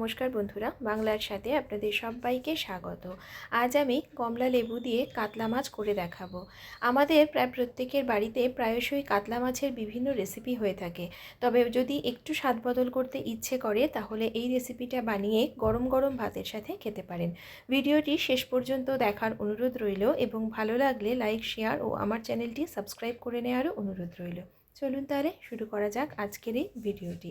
নমস্কার বন্ধুরা, বাংলার সাথে আপনাদের সবাইকে স্বাগত। আজ আমি কমলা লেবু দিয়ে কাতলা মাছ করে দেখাবো। আমাদের প্রায় প্রত্যেকের বাড়িতে প্রায়শই কাতলা মাছের বিভিন্ন রেসিপি হয়ে থাকে। তবে যদি একটু স্বাদ বদল করতে ইচ্ছে করে, তাহলে এই রেসিপিটা বানিয়ে গরম গরম ভাতের সাথে খেতে পারেন। ভিডিওটি শেষ পর্যন্ত দেখার অনুরোধ রইল এবং ভালো লাগলে লাইক শেয়ার ও আমার চ্যানেলটি সাবস্ক্রাইব করে নেওয়ারও অনুরোধ রইল। চলুন তাহলে শুরু করা যাক আজকের এই ভিডিওটি।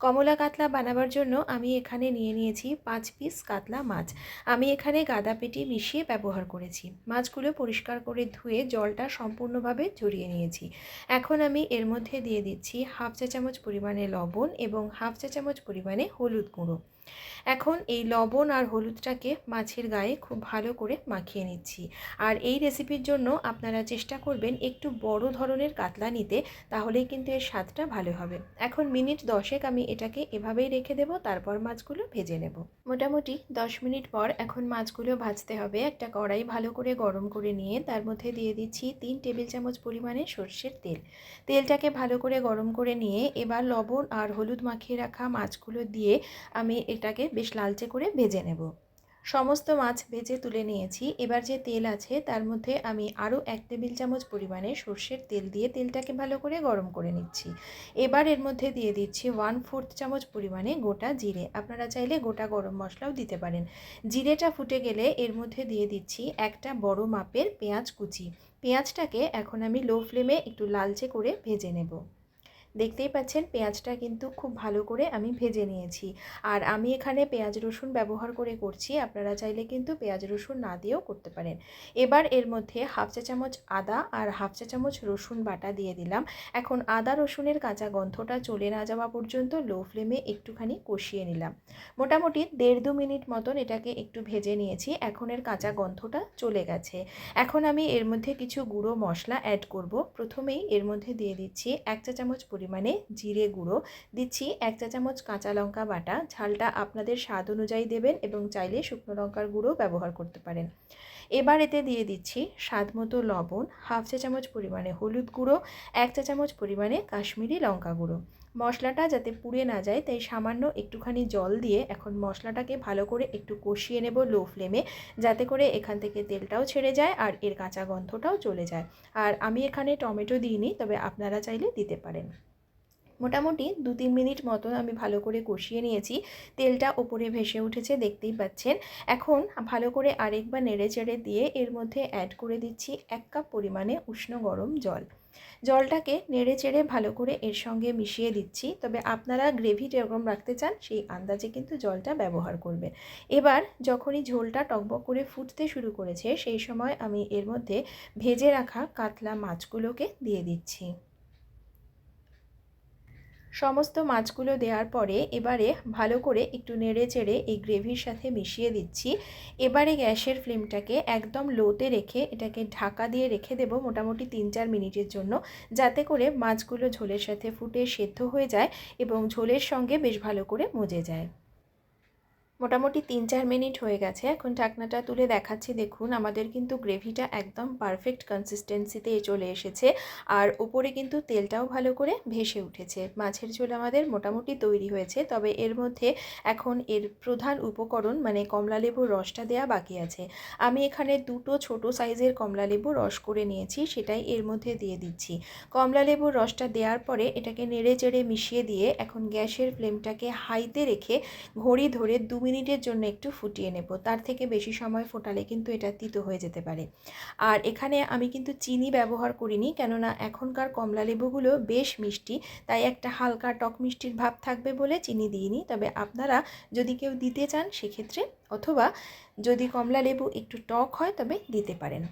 কমলা কাতলা বানাবার জন্য আমি এখানে নিয়ে নিয়েছি পাঁচ পিস কাতলা মাছ। আমি এখানে গাদা পেটি মিশিয়ে ব্যবহার করেছি। মাছগুলো পরিষ্কার করে ধুয়ে জলটা সম্পূর্ণভাবে ঝরিয়ে নিয়েছি। এখন আমি এর মধ্যে দিয়ে দিচ্ছি হাফ চা চামচ পরিমাণে লবণ এবং হাফ চা চামচ পরিমাণে হলুদ গুঁড়ো। এখন এই লবণ আর হলুদটাকে মাছের গায়ে খুব ভালো করে মাখিয়ে নিচ্ছি। আর এই রেসিপির জন্য আপনারা চেষ্টা করবেন একটু বড় ধরনের কাতলা নিতে, তাহলেই কিন্তু এর স্বাদটা ভালো হবে। এখন মিনিট দশেক আমি এটাকে এভাবেই রেখে দেব, তারপর মাছগুলো ভেজে নেব। মোটামুটি দশ মিনিট পর এখন মাছগুলো ভাজতে হবে। একটা কড়াই ভালো করে গরম করে নিয়ে তার মধ্যে দিয়ে দিচ্ছি তিন টেবিল চামচ পরিমাণে সর্ষের তেল। তেলটাকে ভালো করে গরম করে নিয়ে এবার লবণ আর হলুদ মাখিয়ে রাখা মাছগুলো দিয়ে আমি এটাকে বেশ লালচে করে ভেজে নেব। সমস্ত মাছ ভেজে তুলে নিয়েছি। এবার যে তেল আছে তার মধ্যে আমি আরও এক টেবিল চামচ পরিমাণে সর্ষের তেল দিয়ে তেলটাকে ভালো করে গরম করে নিচ্ছি। এবার এর মধ্যে দিয়ে দিচ্ছি ওয়ান ফোর্থ চামচ পরিমাণে গোটা জিরে। আপনারা চাইলে গোটা গরম মশলাও দিতে পারেন। জিরেটা ফুটে গেলে এর মধ্যে দিয়ে দিচ্ছি একটা বড় মাপের পেঁয়াজ কুচি। পেঁয়াজটাকে এখন আমি লো ফ্লেমে একটু লালচে করে ভেজে নেব। দেখতেই পাচ্ছেন পেঁয়াজটা কিন্তু খুব ভালো করে আমি ভেজে নিয়েছি। আর আমি এখানে পেঁয়াজ রসুন ব্যবহার করে করছি, আপনারা চাইলে কিন্তু পেঁয়াজ রসুন না দিয়েও করতে পারেন। এবার এর মধ্যে হাফ চা চামচ আদা আর হাফ চা চামচ রসুন বাটা দিয়ে দিলাম। এখন আদা রসুনের কাঁচা গন্ধটা চলে না যাওয়া পর্যন্ত লো ফ্লেমে একটুখানি কষিয়ে নিলাম। মোটামুটি দেড় দু মিনিট মতন এটাকে একটু ভেজে নিয়েছি এখন এর কাঁচা গন্ধটা চলে গেছে। এখন আমি এর মধ্যে কিছু গুঁড়ো মশলা অ্যাড করব। প্রথমেই এর মধ্যে দিয়ে দিচ্ছি এক চা চামচ পরিমাণে জিরে গুঁড়ো। দিচ্ছি এক চা চামচ কাঁচা লঙ্কা বাটা। ঝালটা আপনাদের স্বাদ অনুযায়ী দেবেন এবং চাইলে শুকনো লঙ্কার গুঁড়ো ব্যবহার করতে পারেন। এবার এতে দিয়ে দিচ্ছি স্বাদ মতো লবণ, হাফ চা চামচ পরিমাণে হলুদ গুঁড়ো, এক চা চামচ পরিমাণে কাশ্মীরি লঙ্কা গুঁড়ো। মশলাটা যাতে পুড়ে না যায়, তাই সামান্য একটুখানি জল দিয়ে এখন মশলাটাকে ভালো করে একটু কষিয়ে নেব লো ফ্লেমে, যাতে করে এখান থেকে তেলটাও ছেড়ে যায় আর এর কাঁচা গন্ধটাও চলে যায়। আর আমি এখানে টমেটো দিইনি, তবে আপনারা চাইলে দিতে পারেন। মোটামুটি দু তিন মিনিট মতন আমি ভালো করে কষিয়ে নিয়েছি। তেলটা ওপরে ভেসে উঠেছে, দেখতেই পাচ্ছেন। এখন ভালো করে আরেকবার নেড়ে চেড়ে দিয়ে এর মধ্যে অ্যাড করে দিচ্ছি এক কাপ পরিমাণে উষ্ণ গরম জল। জলটাকে নেড়ে চেড়ে ভালো করে এর সঙ্গে মিশিয়ে দিচ্ছি। তবে আপনারা গ্রেভি যেরকম রাখতে চান, সেই আন্দাজে কিন্তু জলটা ব্যবহার করবেন। এবার যখনই ঝোলটা টকবক করে ফুটতে শুরু করেছে, সেই সময় আমি এর মধ্যে ভেজে রাখা কাতলা মাছগুলোকে দিয়ে দিচ্ছি। সমস্ত মাছগুলো দেওয়ার পরে এবারে ভালো করে একটু নেড়ে চেড়ে এই গ্রেভির সাথে মিশিয়ে দিচ্ছি। এবারে গ্যাসের ফ্লেমটাকে একদম লোতে রেখে এটাকে ঢাকা দিয়ে রেখে দেব মোটামুটি তিন চার মিনিটের জন্য, যাতে করে মাছগুলো ঝোলের সাথে ফুটে সেদ্ধ হয়ে যায় এবং ঝোলের সঙ্গে বেশ ভালো করে মজে যায়। মোটামুটি তিন চার মিনিট হয়ে গেছে। এখন ঢাকনাটা তুলে দেখাচ্ছি, দেখুন। আমাদের কিন্তু গ্রেভিটা একদম পারফেক্ট কনসিস্টেন্সিতে চলে এসেছে। আর ওপরে কিন্তু তেলটাও ভালো করে ভেসে উঠেছে। মাছের ঝোল আমাদের মোটামুটি তৈরি হয়েছে। তবে এর মধ্যে এখন এর প্রধান উপকরণ মানে কমলালেবুর রসটা দেয়া বাকি আছে। আমি এখানে দুটো ছোট সাইজের কমলালেবু রস করে নিয়েছি, সেটাই এর মধ্যে দিয়ে দিচ্ছি। কমলালেবুর রসটা দেওয়ার পরে এটাকে নেড়ে চেড়ে মিশিয়ে দিয়ে এখন গ্যাসের ফ্লেমটাকে হাইতে রেখে ঘড়ি ধরে দু মিনিটের জন্য একটু ফুটিয়ে নেব। তার থেকে বেশি সময় ফোটালে কিন্তু এটা তিতো হয়ে যেতে পারে। আর এখানে আমি কিন্তু চিনি ব্যবহার করিনি, কেননা এখনকার কমলা লেবুগুলো বেশ মিষ্টি, তাই একটা হালকা টক মিষ্টির ভাব থাকবে বলে চিনি দিইনি। তবে আপনারা যদি কেউ দিতে চান, সেক্ষেত্রে অথবা যদি কমলা লেবু একটু টক হয়, তবে দিতে পারেন।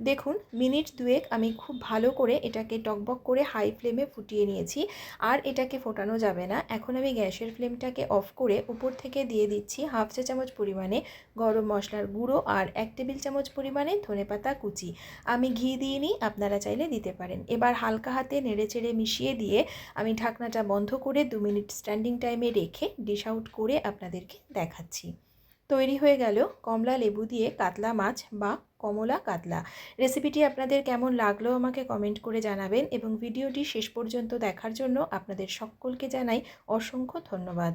দেখুন, মিনিট দুয়েক আমি খুব ভালো করে এটাকে টকবক করে হাই ফ্লেমে ফুটিয়ে নিয়েছি, আর এটাকে ফোটানো যাবে না। এখন আমি গ্যাসের ফ্লেমটাকে অফ করে উপর থেকে দিয়ে দিচ্ছি হাফ চা চামচ পরিমাণে গরম মশলার গুঁড়ো আর এক টেবিল চামচ পরিমাণে ধনেপাতা কুচি। আমি ঘি দিয়ে নিই, আপনারা চাইলে দিতে পারেন। এবার হালকা হাতে নেড়ে চেড়ে মিশিয়ে দিয়ে আমি ঢাকনাটা বন্ধ করে দু মিনিট স্ট্যান্ডিং টাইমে রেখে ডিশ আউট করে আপনাদেরকে দেখাচ্ছি। তৈরি হয়ে গেল কমলা লেবু দিয়ে কাতলা মাছ বা কমলা কাতলা। রেসিপিটি আপনাদের কেমন লাগল আমাকে কমেন্ট করে জানাবেন এবং ভিডিওটি শেষ পর্যন্ত দেখার জন্য আপনাদের সকলকে জানাই অসংখ্য ধন্যবাদ।